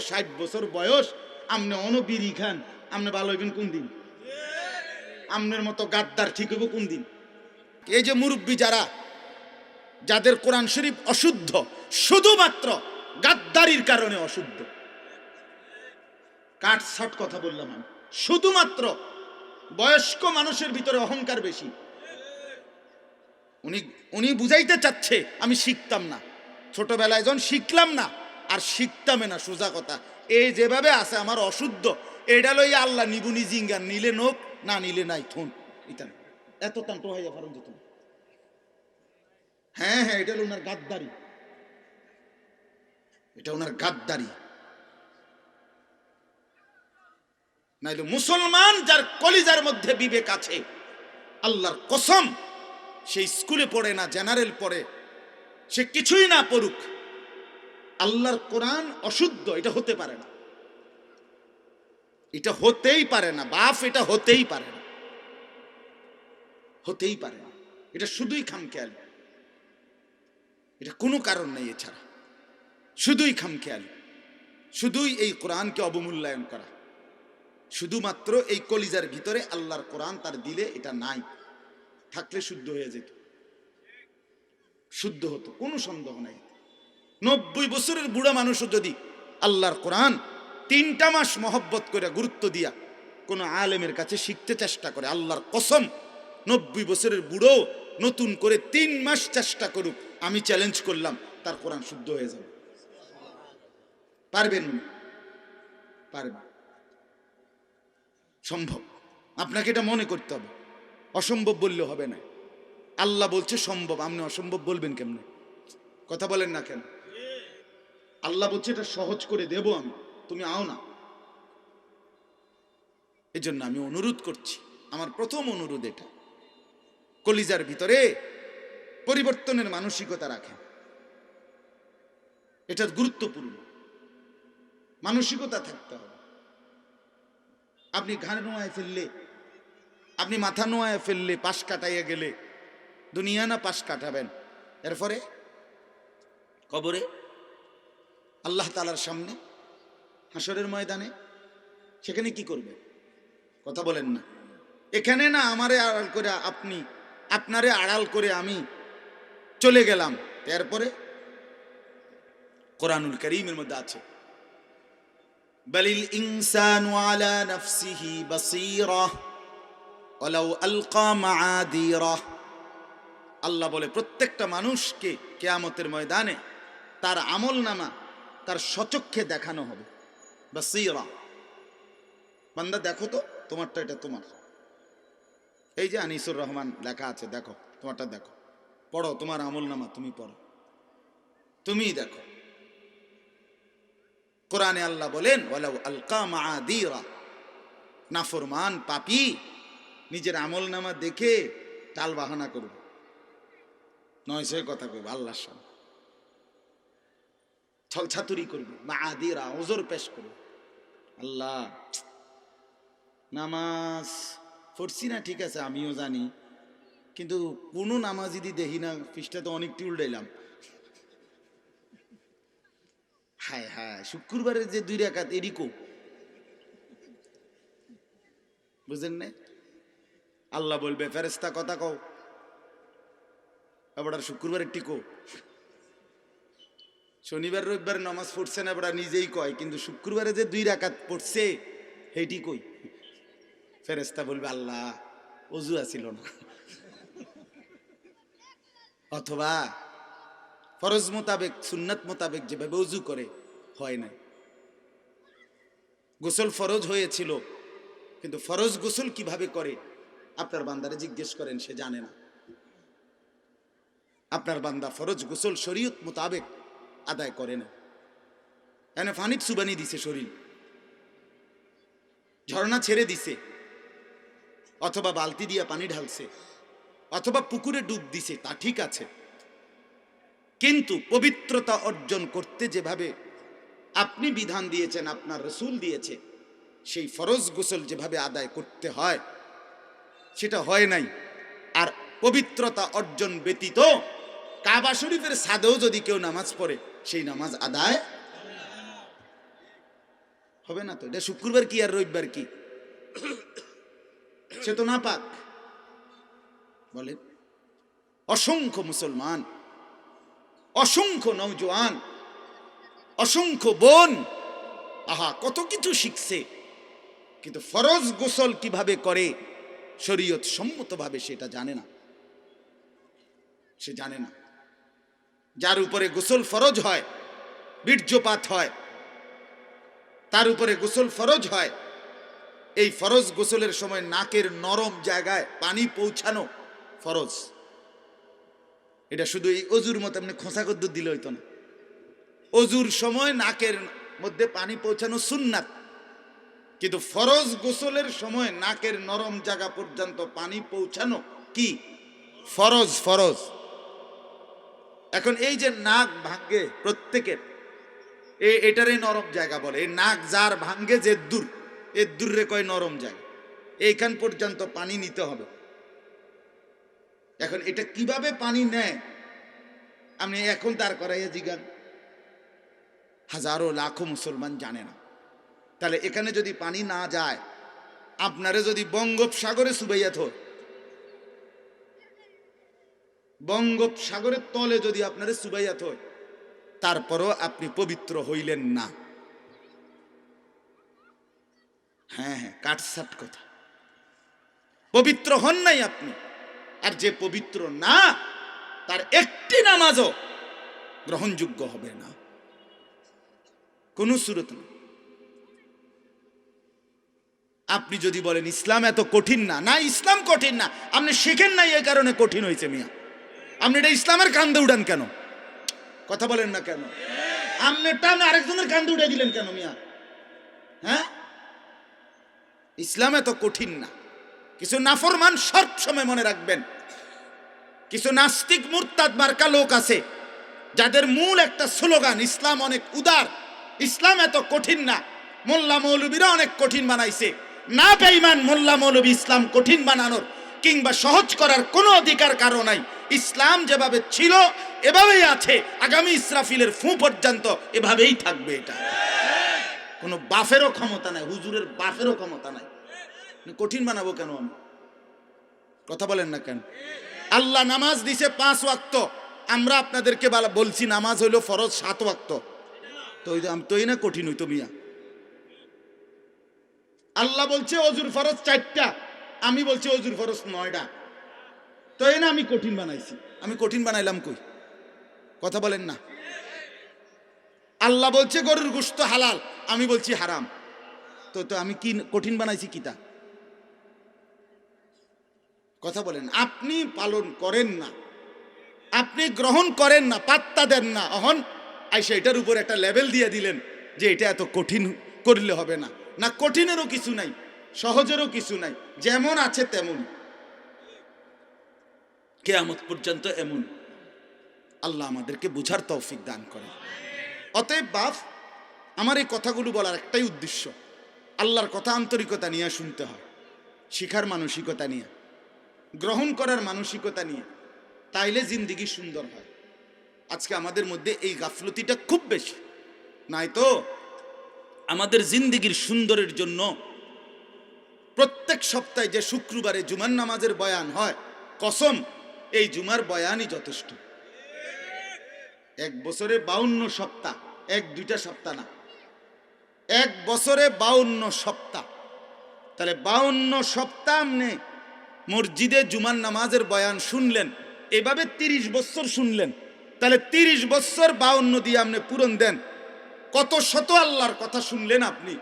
ষাট বছর বয়স খান ভালো হইবেন কোন দিন? মতো গাদ্দার ঠিক হইব কোন দিন? এই যে মুরব্বী যারা, যাদের কোরআন শরীফ অশুদ্ধ, শুধুমাত্র গাদ্দারির কারণে অশুদ্ধ। কাট শট কথা বললাম আমি। শুধুমাত্র বয়স্ক মানুষের ভিতরে অহংকার বেশি। উনি উনি বুঝাইতে চাচ্ছে, আমি শিখতাম না। ছোটবেলায় যখন শিখলাম না আর শিখতামে না সোজা কথা। এই যেভাবে আছে আমার অশুদ্ধ, এটা লই আল্লাহ নিবুনি জিঙ্গার নিলে নোক, না নিলে নাই থুন। এত তান্ট হইয়া পারেন যেত হ্যাঁ হ্যাঁ এটা হলো ওনার গাদ্দারি। এটা ওনার গাদ্দারি। নাইলে মুসলমান যার কলিজার মধ্যে বিবেক আছে, আল্লাহর কসম সে স্কুলে পড়ে না, জেনারেল পড়ে, সে কিছুই না পড়ুক। আল্লাহর কোরআন অশুদ্ধ, এটা হতে পারে না। এটা হতেই পারে না, বাপ, এটা হতেই পারে না। হতেই পারে না। এটা শুধুই খামখেয়াল। এটা কোনো কারণ নেই এছাড়া। শুধুই খামখেয়াল। শুধুই এই কোরআনকে অবমূল্যায়ন করা। শুধুমাত্র এই কলিজার ভিতরে আল্লাহর কোরআন তার দিলে এটা নাই। থাকলে শুদ্ধ হয়ে যেত। শুদ্ধ হতো, কোনো সন্দেহ নাই। নব্বই বছরের বুড়া মানুষও যদি আল্লাহর কোরআন তিনটা মাস মহব্বত করে গুরুত্ব দিয়া কোনো আলেমের কাছে শিখতে চেষ্টা করে, আল্লাহর কসম, নব্বই বছরের বুড়ো নতুন করে তিন মাস চেষ্টা করুক, আমি চ্যালেঞ্জ করলাম, তার কোরআন শুদ্ধ হয়ে যাবে। পারবেন পারবেন। সম্ভব। আপনাকে এটা মনে করতে হবে। অসম্ভব বললে হবে না। আল্লাহ বলছে সম্ভব, আপনি অসম্ভব বলবেন কেমনে? কথা বলেন না কেন? আল্লাহ বলছে, এটা সহজ করে দেব আমি। তুমি আও না। এই জন্য আমি অনুরোধ করছি, আমার প্রথম অনুরোধ এটা। কলিজার ভিতরে পরিবর্তনের মানসিকতা রাখেন। এটা গুরুত্বপূর্ণ। মানসিকতা থাকতে হবে। আপনি ঘাড় নোয়ায় ফেললে, আপনি মাথা নোয়ায় ফেললে পাশ কাটাইয়া গেলে দুনিয়া না পাশ কাটাবেন? এরপরে? কবরে? আল্লাহ তালার সামনে হাসরের ময়দানে, সেখানে কি করবে? কথা বলেন না। এখানে না আমারে আড়াল করে আপনি, আপনারে আড়াল করে আমি চলে গেলাম। এরপরে কোরআনুল করিমের মধ্যে আছে নফসিহি আল্লাহ বলে, প্রত্যেকটা মানুষকে কেয়ামতের ময়দানে তার আমল নামা তার সচক্ষে দেখানো হবে। বাসীরা। বান্দা, দেখো তো, তোমারটা এটা তোমার। এই যে আনিসুর রহমান লেখা আছে, দেখো, তোমারটা দেখো। পড়ো, তোমার আমল নামা তুমি পড়ো। তুমি দেখো। কোরআনে আল্লাহ বলেন আলকা নাফরমান পাপি। নিজের আমল নামা দেখে টাল বাহানা করবে। নয় সে কথা কইবে, আল্লাহর সামনে। ছলছাতুরি করবে মা আদিরা ওজোর পেশ করবে। আল্লাহ, নামাজ পড়ছি না, ঠিক আছে, আমিও জানি, কিন্তু কোনো নামাজ যদি দেখি না, পৃষ্ঠা তো অনেকটি উল্টাইলাম হায় হায়, শুক্রবারের যে দুই রেখাত এরিকো বুঝলেন না আল্লাহ বলবে ফেরেস্তা কথা কও। এবার শুক্রবারের টিকো শনিবার, রবিবার নামাজ পড়ছে না এবার নিজেই কয়, কিন্তু শুক্রবারে যে দুই রাকাত পড়ছে সেইটি কই? ফেরেস্তা বলবে, আল্লাহ, অজু আসিল না। অথবা ফরজ মোতাবেক, সুন্নাত মোতাবেক যেভাবে অজু করে, হয় না গোসল ফরজ হয়েছিল, কিন্তু ফরজ গোসল কীভাবে করে? আপনার বান্দারে জিজ্ঞেস করেন, সে জানে না। আপনার বান্দা ফরজ গোসল শরীয়ত মোতাবেক আদায় করে না। এনে ফানিক সুবানি দিছে শরীর। ঝর্ণা ছেড়ে দিছে। অথবা বালতি দিয়া পানি ঢালছে। অথবা পুকুরে ডুব দিছে, তা ঠিক আছে। কিন্তু পবিত্রতা অর্জন করতে যেভাবে আপনি বিধান দিয়েছেন, আপনার রসুল দিয়েছে, সেই ফরজ গোসল যেভাবে আদায় করতে হয়, সেটা হয় নাই। আর পবিত্রতা অর্জন ব্যতীত কাবা শরীফের সাদেও যদি কেউ নামাজ পড়ে, সেই নামাজ আদায় হবে না তো? এটা শুক্রবার কি আর রবিবার কি? সে তো না পাক বলেন, অসংখ্য মুসলমান, অসংখ্য নৌজওয়ান অসংখ্য বোন, আহা, কত কিছু শিখছে, কিন্তু ফরজ গোসল কীভাবে করে, শরীয়ত সম্মতভাবে সেটা জানে না। সে জানে না। যার উপরে গোসল ফরজ হয়, বীর্যপাত হয়, তার উপরে গোসল ফরজ হয়, এই ফরজ গোসলের সময় নাকের নরম জায়গায় পানি পৌঁছানো ফরজ। এটা শুধু এই অজুর মতো, এমনি খোঁসা কদ্দুর দিলে হইতো না। অজুর সময় নাকের মধ্যে পানি পৌঁছানো সুন্নাত। কিন্তু ফরজ গোসলের সময় নাকের নরম জায়গা পর্যন্ত পানি পৌঁছানো কি? ফরজ ফরজ। এখন এই যে নাক ভাঙ্গে প্রত্যেকের, এ এটারই নরম জায়গা বলে। এই নাক যার ভাঙ্গে যে দূর, এ দূরে কয় নরম জায়গা। এইখান পর্যন্ত পানি নিতে হবে। এখন এটা কীভাবে পানি নেয়? আপনি এখন তার করাইয়া জিগান। হাজারো লাখো মুসলমান জানে না। তাহলে এখানে যদি পানি না যায়, আপনারে যদি বঙ্গোপসাগরে সুবাইয়া থ বঙ্গোপসাগরের তলে যদি আপনারে সুবাইয়া থ তারপরও আপনি পবিত্র হইলেন না। হ্যাঁ হ্যাঁ কাটসাট কথা। পবিত্র হন নাই আপনি। আর যে পবিত্র না, তার একটি নামাজও গ্রহণযোগ্য হবে না। কোন সুরত না। আপনি যদি বলেন, ইসলাম এত কঠিন না। না, ইসলাম কঠিন না। আপনি শিখেন নাই এই কারণে কঠিন হয়েছে মিয়া। আপনি এটা ইসলামের কান্দে উঠান কেন? কথা বলেন না কেন? আপনি আরেকজনের কান্দে উড়ে দিলেন কেন মিয়া? হ্যাঁ? ইসলাম এত কঠিন না। কিছু নাফরমান সব সময় মনে রাখবেন। কিছু নাস্তিক মুরতাদ মার্কা লোক আছে, যাদের মূল একটা স্লোগান, ইসলাম অনেক উদার। ইসলাম এত কঠিন না। মোল্লা মৌলবীরা অনেক কঠিন বানাইছে। না বেঈমান মোল্লা মৌলবী ইসলাম কঠিন বানানোর। কিংবা সহজ করার কোনো অধিকার কারও নাই। ইসলাম যেভাবে ছিল, এভাবেই আছে। আগামী ইসরাফিলের ফু পর্যন্ত এভাবেই থাকবে এটা। কোনো বাফেরও ক্ষমতা নাই, হুজুরের বাফেরও ক্ষমতা নাই। কঠিন বানাবো কেন আমি? কথা বলেন না কেন? আল্লাহ নামাজ দিছে পাঁচ ওয়াক্ত। আমরা আপনাদেরকে বালা- বলছি, নামাজ হইল ফরজ সাত ওয়াক্ত। তো তোই না কঠিন হইতো মিয়া। আল্লাহ বলছে, অজুর ফরজ চারটা। আমি বলছি অজুর ফরজ নয়টা তো এই না আমি কঠিন বানাইছি। আমি কঠিন বানাইলাম কই? কথা বলেন না। আল্লাহ বলছে গরুর গোস্ত হালাল, আমি বলছি হারাম। তো তো আমি কি কঠিন বানাইছি কিতা? কথা বলেন, আপনি পালন করেন না। আপনি গ্রহণ করেন না, পাত্তা দেন না। অহন, আইসা এটার উপর একটা লেভেল দিয়ে দিলেন যে এটা এত কঠিন করলে হবে না। না, কঠিনেরও কিছু নাই। সহজেরও কিছু নাই। যেমন আছে তেমন কেয়ামত পর্যন্ত এমন। আল্লাহ আমাদেরকে বুঝার তৌফিক দান করে অতএব বাপ, আমার এই কথাগুলো বলার একটাই উদ্দেশ্য। আল্লাহর কথা আন্তরিকতা নিয়ে শুনতে হয়, শিখার মানসিকতা নিয়ে, গ্রহণ করার মানসিকতা নিয়ে। তাইলে জিন্দিগি সুন্দর হয়। আজকে আমাদের মধ্যে এই গাফলতিটা খুব বেশি। নাই তো আমাদের জিন্দিগির সুন্দরের জন্য প্রত্যেক সপ্তাহে যে শুক্রবারে জুমার নামাজের বয়ান হয়, কসম, এই জুমার বয়ানই যথেষ্ট। এক বছরে বাউন্ন সপ্তাহ, এক দুইটা সপ্তাহ না। এক বছরে বাউন্ন সপ্তাহ। তাহলে বাউন্ন সপ্তাহ আপনি মসজিদে জুমার নামাজের বয়ান শুনলেন, এভাবে তিরিশ বছর শুনলেন, তাহলে তিরিশ বছর বাউন্ন দিয়ে আপনি পূরণ দেন। কত শত আল্লাহর কথা শুনলেন আপনি।